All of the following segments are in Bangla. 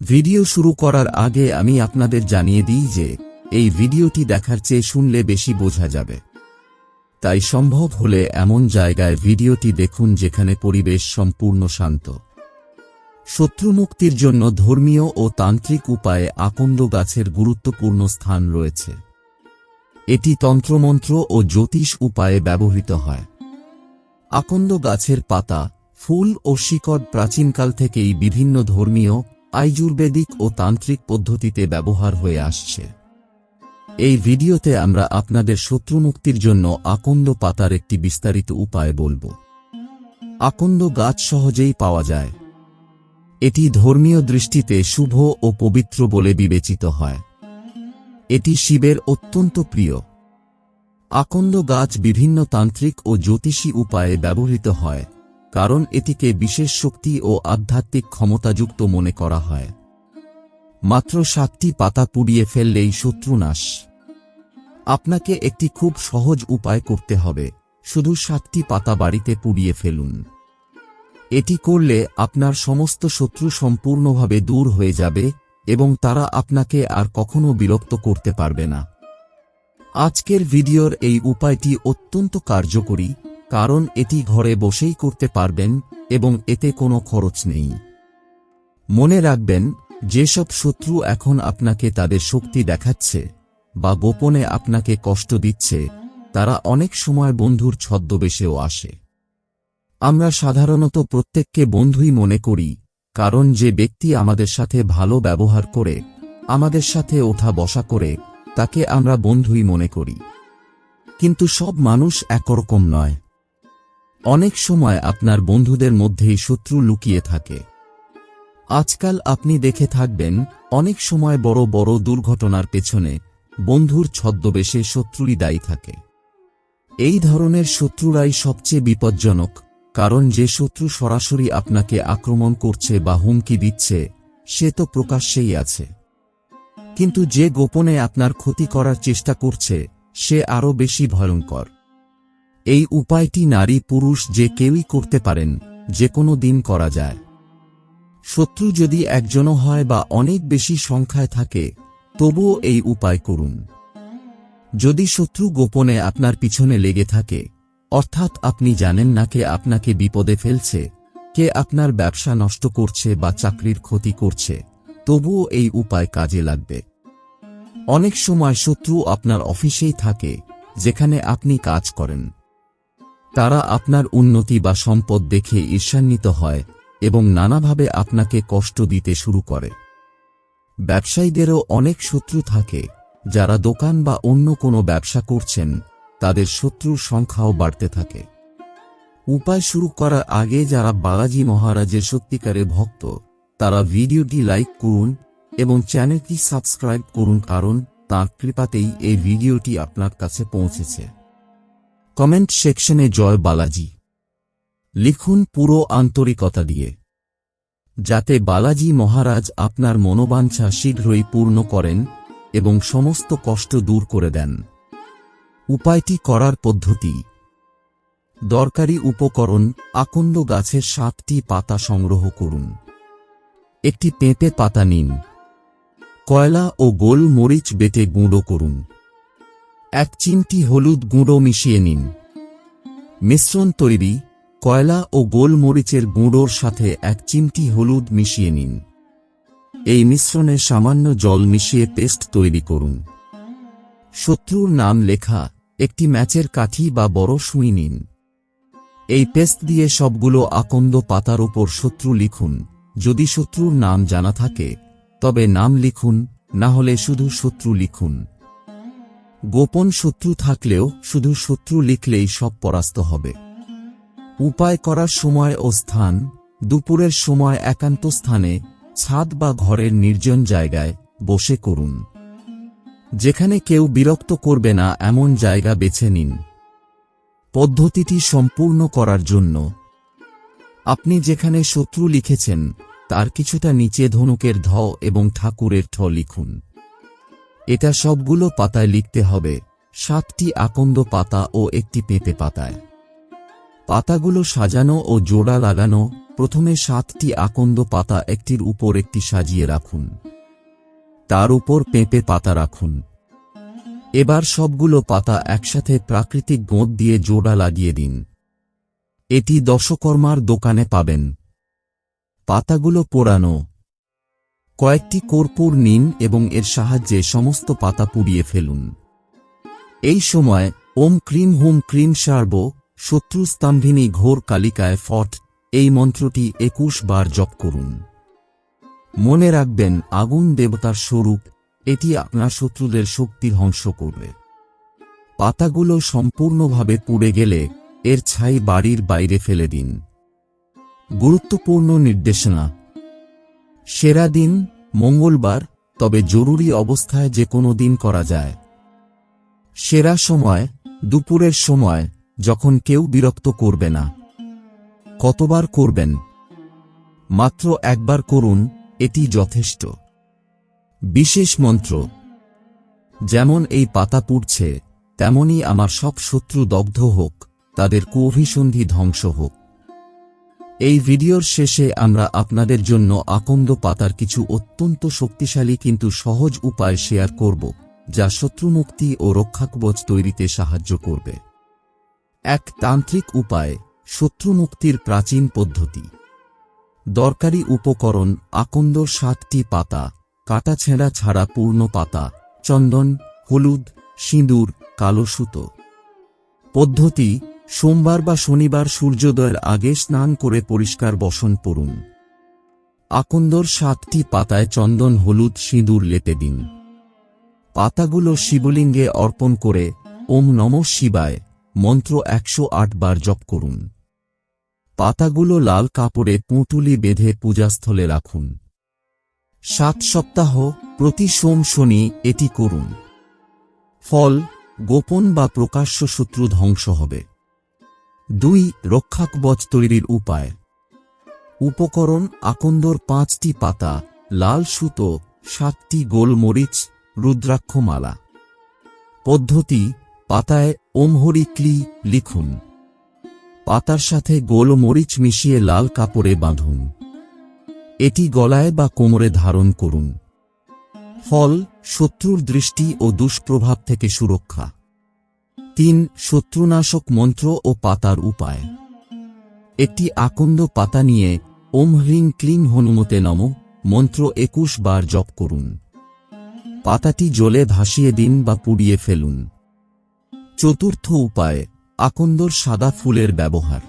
ভিডিও শুরু করার আগে আমি আপনাদের জানিয়ে দিই যে, এই ভিডিওটি দেখার চেয়ে শুনলে বেশি বোঝা যাবে। তাই সম্ভব হলে এমন জায়গায় ভিডিওটি দেখুন যেখানে পরিবেশ সম্পূর্ণ শান্ত। শত্রুমুক্তির জন্য ধর্মীয় ও তান্ত্রিক উপায়ে আকন্দ গাছের গুরুত্বপূর্ণ স্থান রয়েছে। এটি তন্ত্রমন্ত্র ও জ্যোতিষ উপায়ে ব্যবহৃত হয়। আকন্দ গাছের পাতা, ফুল ও শিকড় প্রাচীনকাল থেকেই বিভিন্ন ধর্মীয় আয়ুর্বেদিক ও তান্ত্রিক পদ্ধতিতে ব্যবহার হয়ে আসছে। এই ভিডিওতে আমরা আপনাদের শত্রুমুক্তির জন্য আকন্দ পাতার একটি বিস্তারিত উপায় বলব। আকন্দ গাছ সহজেই পাওয়া যায়। এটি ধর্মীয় দৃষ্টিতে শুভ ও পবিত্র বলে বিবেচিত হয়। এটি শিবের অত্যন্ত প্রিয়। আকন্দ গাছ বিভিন্ন তান্ত্রিক ও জ্যোতিষী উপায়ে ব্যবহৃত হয়। কারণ এটিকে বিশেষ শক্তি ও আধ্যাত্মিক ক্ষমতাযুক্ত মনে করা হয়। মাত্র সাতটি পাতা পুড়িয়ে ফেললেই শত্রুনাশ। আপনাকে একটি খুব সহজ উপায় করতে হবে, শুধু সাতটি পাতা বাড়িতে পুড়িয়ে ফেলুন। এটি করলে আপনার সমস্ত শত্রু সম্পূর্ণভাবে দূর হয়ে যাবে এবং তারা আপনাকে আর কখনো বিরক্ত করতে পারবে না। আজকের ভিডিওর এই উপায়টি অত্যন্ত কার্যকরী কারণ এটি ঘরে বসেই করতে পারবেন এবং এতে কোনো খরচ নেই। মনে রাখবেন, যেসব শত্রু এখন আপনাকে তাদের শক্তি দেখাচ্ছে বা গোপনে আপনাকে কষ্ট দিচ্ছে, তারা অনেক সময় বন্ধুর ছদ্মবেশেও আসে। আমরা সাধারণত প্রত্যেককে বন্ধুই মনে করি, কারণ যে ব্যক্তি আমাদের সাথে ভালো ব্যবহার করে, আমাদের সাথে ওঠা বসা করে, তাকে আমরা বন্ধুই মনে করি। কিন্তু সব মানুষ একরকম নয়। অনেক সময় আপনার বন্ধুদের মধ্যেই শত্রু লুকিয়ে থাকে। আজকাল আপনি দেখে থাকবেন, অনেক সময় বড় বড় দুর্ঘটনার পেছনে বন্ধুর ছদ্মবেশে শত্রুরই দায়ী থাকে। এই ধরনের শত্রুরাই সবচেয়ে বিপজ্জনক, কারণ যে শত্রু সরাসরি আপনাকে আক্রমণ করছে বা হুমকি দিচ্ছে, সে তো প্রকাশ্যেই আছে। কিন্তু যে গোপনে আপনার ক্ষতি করার চেষ্টা করছে, সে আরও বেশি ভয়ঙ্কর। এই উপায়টি নারী পুরুষ যে কেউই করতে পারেন, যে কোনো দিন করা যায়। শত্রু যদি একজনও হয় বা অনেক বেশি সংখ্যায় থাকে, তবুও এই উপায় করুন। যদি শত্রু গোপনে আপনার পিছনে লেগে থাকে, অর্থাৎ আপনি জানেন না কে আপনাকে বিপদে ফেলছে, কে আপনার ব্যবসা নষ্ট করছে বা চাকরির ক্ষতি করছে, তবুও এই উপায় কাজে লাগবে। অনেক সময় শত্রু আপনার অফিসেই থাকে, যেখানে আপনি কাজ করেন। তারা আপনার উন্নতি বা সম্পদ দেখে ঈর্ষান্বিত হয় এবং নানাভাবে আপনাকে কষ্ট দিতে শুরু করে। ব্যবসায়ীদেরও অনেক শত্রু থাকে, যারা দোকান বা অন্য কোনো ব্যবসা করছেন, তাদের শত্রুর সংখ্যাও বাড়তে থাকে। উপায় শুরু করার আগে যারা বালাজি মহারাজের সত্যিকারের ভক্ত, তারা ভিডিওটি লাইক করুন এবং চ্যানেলটি সাবস্ক্রাইব করুন কারণ তাঁর কৃপাতেই এই ভিডিওটি আপনার কাছে পৌঁছেছে। কমেন্ট সেকশনে জয় বালাজি। লিখুন পুরো আন্তরিকতা দিয়ে। যাতে বালাজি মহারাজ আপনার মনোবাঞ্ছা শীঘ্রই পূর্ণ করেন এবং সমস্ত কষ্ট দূর করে দেন। উপায়টি করার পদ্ধতি। দরকারি উপকরণ আকন্দ গাছের সাতটি পাতা সংগ্রহ করুন। একটি পেঁপে পাতা নিন। কয়লা ও গোল মরিচ বেটে গুঁড়ো করুন। এক চিমটি হলুদ গুঁড়ো মিশিয়ে নিন। মিশ্রণ তৈরি কয়লা ও গোলমরিচের গুঁড়োর সাথে এক চিমটি হলুদ মিশিয়ে নিন। এই মিশ্রণে সামান্য জল মিশিয়ে পেস্ট তৈরি করুন। শত্রুর নাম লেখা একটি ম্যাচের কাঠি বা বড় সুই নিন। এই পেস্ট দিয়ে সবগুলো আকন্দ পাতার উপর শত্রু লিখুন। যদি শত্রুর নাম জানা থাকে, তবে নাম লিখুন, না হলে শুধু শত্রু লিখুন। গোপন শত্রু থাকলেও শুধু শত্রু লিখলেই সব পরাস্ত হবে। উপায় করার সময় ও স্থান, দুপুরের সময় একান্ত স্থানে, ছাদ বা ঘরের নির্জন জায়গায় বসে করুন। যেখানে কেউ বিরক্ত করবে না, এমন জায়গা বেছে নিন। পদ্ধতিটি সম্পূর্ণ করার জন্য। আপনি যেখানে শত্রু লিখেছেন, তার কিছুটা নিচে ধনুকের ধ এবং ঠাকুরের ঠ লিখুন। এটা সবগুলো পাতায় লিখতে হবে। সাতটি আকন্দ পাতা ও একটি পেঁপে পাতায়। পাতাগুলো সাজানো ও জোড়া লাগানো, প্রথমে সাতটি আকন্দ পাতা একটির উপর একটি সাজিয়ে রাখুন। তার উপর পেঁপে পাতা রাখুন। এবার সবগুলো পাতা একসাথে প্রাকৃতিক গোঁদ দিয়ে জোড়া লাগিয়ে দিন। এটি দশকর্মার দোকানে পাবেন। পাতাগুলো পোড়ানো কয়েকটি কর্পূর নিন এবং এর সাহায্যে সমস্ত পাতা পুড়িয়ে ফেলুন। এই সময়, ওম ক্রিম হুম ক্রিম সার্ব, শত্রু স্তম্ভিনী ঘোর কালিকায় ফট, এই মন্ত্রটি একুশ বার জপ করুন। মনে রাখবেন, আগুন দেবতার স্বরূপ, এটি আপনার শত্রুদের শক্তি ধ্বংস করবে। পাতাগুলো সম্পূর্ণভাবে পুড়ে গেলে, এর ছাই বাড়ির বাইরে ফেলে দিন। গুরুত্বপূর্ণ নির্দেশনা সেরা দিন, মঙ্গলবার, তবে জরুরি অবস্থায় যে কোনো দিন করা যায়। সেরা সময়, দুপুরের সময়, যখন কেউ বিরক্ত করবে না। কতবার করবেন? মাত্র একবার করুন, এটি যথেষ্ট। বিশেষ মন্ত্র, যেমন এই পাতা পুড়ছে, তেমনি আমার সব শত্রু দগ্ধ হোক, তাদের কুঅভিসন্ধি ধ্বংস হোক। এই ভিডিওর শেষে আমরা আপনাদের জন্য আকন্দ পাতার কিছু অত্যন্ত শক্তিশালী কিন্তু সহজ উপায় শেয়ার করব, যা শত্রুমুক্তি ও রক্ষাকবচ তৈরিতে সাহায্য করবে। এক তান্ত্রিক উপায়, শত্রুমুক্তির প্রাচীন পদ্ধতি। দরকারি উপকরণ আকন্দর সাতটি পাতা কাটা ছেঁড়া ছাড়া পূর্ণ পাতা, চন্দন, হলুদ, সিঁদুর, কালো সুতো। পদ্ধতি সোমবার বা শনিবার সূর্যোদয়ের আগে স্নান করে পরিষ্কার বসন পড়ুন আকন্দর সাতটি পাতায় চন্দন, হলুদ, সিঁদুর লেপে দিন। পাতাগুলো শিবলিঙ্গে অর্পণ করে ওম নম শিবায় মন্ত্র একশো আট বার জপ করুন। পাতাগুলো লাল কাপড়ে পুঁটুলি বেঁধে পূজাস্থলে রাখুন। সাত সপ্তাহ প্রতি সোম শনি এটি করুন। ফল গোপন বা প্রকাশ্য শত্রু ধ্বংস হবে। দুই রক্ষাকবচ তৈরির উপায়। উপকরণ আকন্দর পাঁচটি পাতা, লাল সুতো, সাতটি গোলমরিচ, রুদ্রাক্ষমালা। পদ্ধতি, পাতায় ওমহরি ক্লি লিখুন। পাতার সাথে গোল মরিচ মিশিয়ে লাল কাপড়ে বাঁধুন। এটি গলায় বা কোমরে ধারণ করুন। ফল, শত্রুর দৃষ্টি ও দুষ্প্রভাব থেকে সুরক্ষা। তিন শত্রুনাশক মন্ত্র ও পাতার উপায়। একটি আকন্দ পাতা নিয়ে ওম হ্রিং ক্লিং হনুমতে নম, মন্ত্র একুশ বার জপ করুন। পাতাটি জলে ভাসিয়ে দিন বা পুড়িয়ে ফেলুন। চতুর্থ উপায়, আকন্দর সাদা ফুলের ব্যবহার।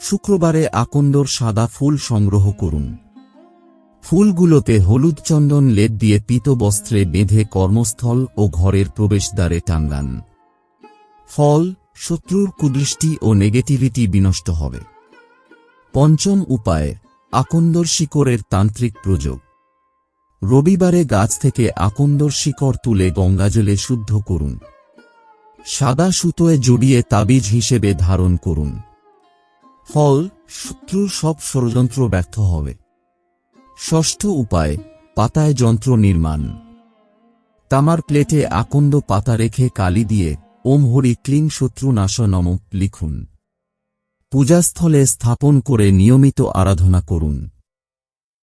শুক্রবারে আকন্দর সাদা ফুল সংগ্রহ করুন। ফুলগুলোতে হলুদ চন্দন লেদ দিয়ে পিত বস্ত্রে বেঁধে কর্মস্থল ও ঘরের প্রবেশদ্বারে টাঙ্গান। ফল, শত্রুর কুদৃষ্টি ও নেগেটিভিটি বিনষ্ট হবে। পঞ্চম উপায়, আকন্দর শিকড়ের তান্ত্রিক প্রযোগ। রবিবারে গাছ থেকে আকন্দর শিকড় তুলে গঙ্গাজলে শুদ্ধ করুন। সাদা সুতোয় জড়িয়ে তাবিজ হিসেবে ধারণ করুন। ফল, শত্রুর সব ষড়যন্ত্র ব্যর্থ হবে। ষষ্ঠ উপায়, পাতায় যন্ত্র নির্মাণ। তামার প্লেটে আকন্দ পাতা রেখে কালি দিয়ে ওম হরি ক্লিং শত্রু নাশ নম লিখুন। পূজাস্থলে স্থাপন করে নিয়মিত আরাধনা করুন।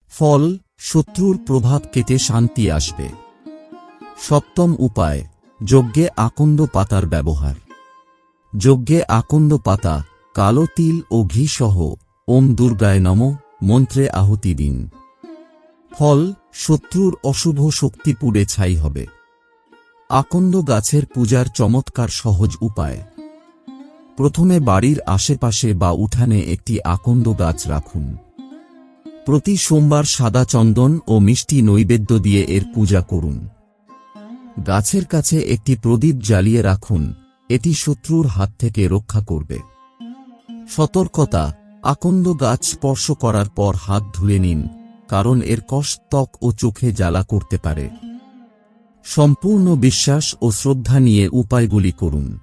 ফল, শত্রুর প্রভাব কেটে শান্তি আসবে। সপ্তম উপায়, যজ্ঞে আকন্দ পাতার ব্যবহার। যজ্ঞে আকন্দ পাতা, কালো তিল ও ঘি সহ, ওম দুর্গায় নম, মন্ত্রে আহুতি দিন। ফল, শত্রুর অশুভ শক্তি পুড়ে ছাই হবে। আকন্দ গাছের পূজার চমৎকার সহজ উপায়। প্রথমে বাড়ির আশেপাশে বা উঠানে একটি আকন্দ গাছ রাখুন। প্রতি সোমবার সাদা চন্দন ও মিষ্টি নৈবেদ্য দিয়ে এর পূজা করুন। গাছের কাছে একটি প্রদীপ জ্বালিয়ে রাখুন, এটি শত্রুর হাত থেকে রক্ষা করবে। সতর্কতা, আকন্দ গাছ স্পর্শ করার পর হাত ধুয়ে নিন, কারণ এর কষ্ট ত্বক ও চোখে জ্বালা করতে পারে। সম্পূর্ণ বিশ্বাস ও শ্রদ্ধা নিয়ে উপায়গুলি করুন।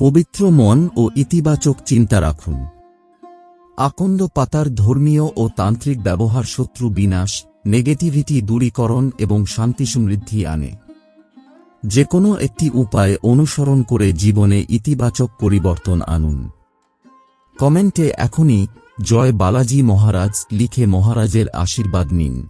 পবিত্র মন ও ইতিবাচক চিন্তা রাখুন। আকন্দ পাতার ধর্মীয় ও তান্ত্রিক ব্যবহার শত্রু বিনাশ, নেগেটিভিটি দূরীকরণ এবং শান্তি সমৃদ্ধি আনে। যে কোনো একটি উপায় অনুসরণ করে জীবনে ইতিবাচক পরিবর্তন আনুন। কমেন্টে এখনই জয় বালাজি মহারাজ লিখে মহারাজের আশীর্বাদ নিন।